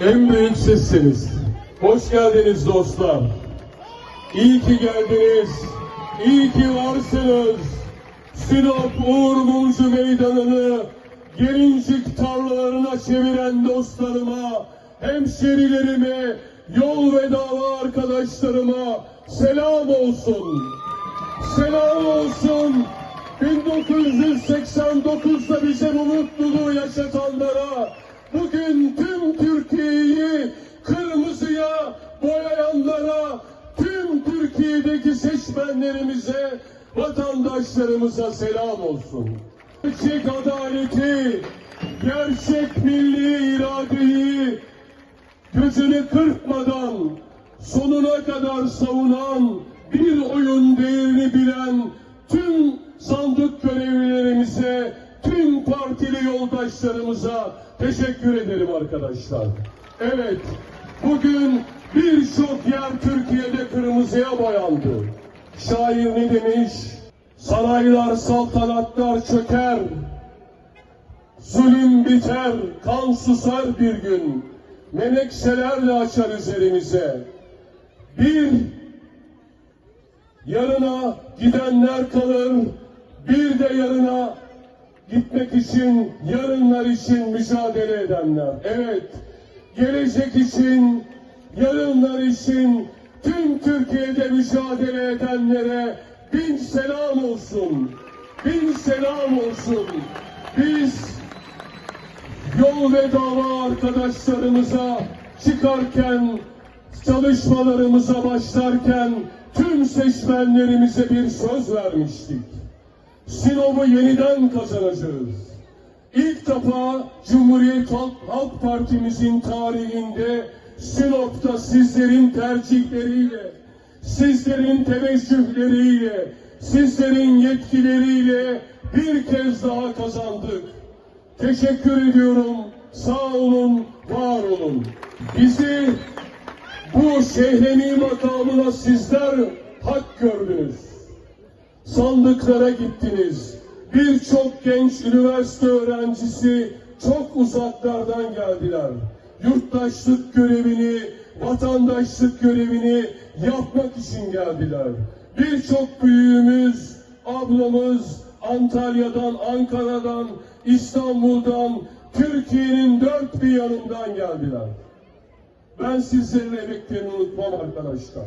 En büyük sizsiniz. Hoş geldiniz dostlar. İyi ki geldiniz. İyi ki varsınız. Sinop Uğur Mumcu Meydanı'nı gelincik tarlalarına çeviren dostlarıma, hemşerilerime, yol ve dava arkadaşlarıma selam olsun. Selam olsun. 1989'da bize bu mutluluğu yaşatanlara, boyayanlara, tüm Türkiye'deki seçmenlerimize, vatandaşlarımıza selam olsun. Gerçek adaleti, gerçek milli iradeyi gözünü kırpmadan sonuna kadar savunan bir oyun değerini bilen tüm sandık görevlilerimize, tüm partili yoldaşlarımıza teşekkür ederim arkadaşlar. Evet, bugün birçok yer Türkiye'de kırmızıya boyandı. Şair ne demiş? Saraylar, saltanatlar çöker, Zulüm biter, kan susar bir gün. Menekşelerle açar üzerimize. Bir yarına gidenler kalır, bir de yarına gitmek için, yarınlar için mücadele edenler. Evet, gelecek için, yarınlar için tüm Türkiye'de mücadele edenlere bin selam olsun. Bin selam olsun. Biz yol ve dava arkadaşlarımıza çıkarken, çalışmalarımıza başlarken tüm seçmenlerimize bir söz vermiştik. Sinop'u yeniden kazanacağız. İlk defa Cumhuriyet Halk, Partimizin tarihinde Sinop'ta sizlerin tercihleriyle, sizlerin teveccühleriyle, sizlerin yetkileriyle bir kez daha kazandık. Teşekkür ediyorum. Sağ olun, var olun. Bizi bu şehremi makamına sizler hak gördünüz. Sandıklara gittiniz. Birçok genç üniversite öğrencisi çok uzaklardan geldiler. Yurttaşlık görevini, vatandaşlık görevini yapmak için geldiler. Birçok büyüğümüz, ablamız Antalya'dan, Ankara'dan, İstanbul'dan, Türkiye'nin dört bir yanından geldiler. Ben sizlerin emeklerini unutmam arkadaşlar.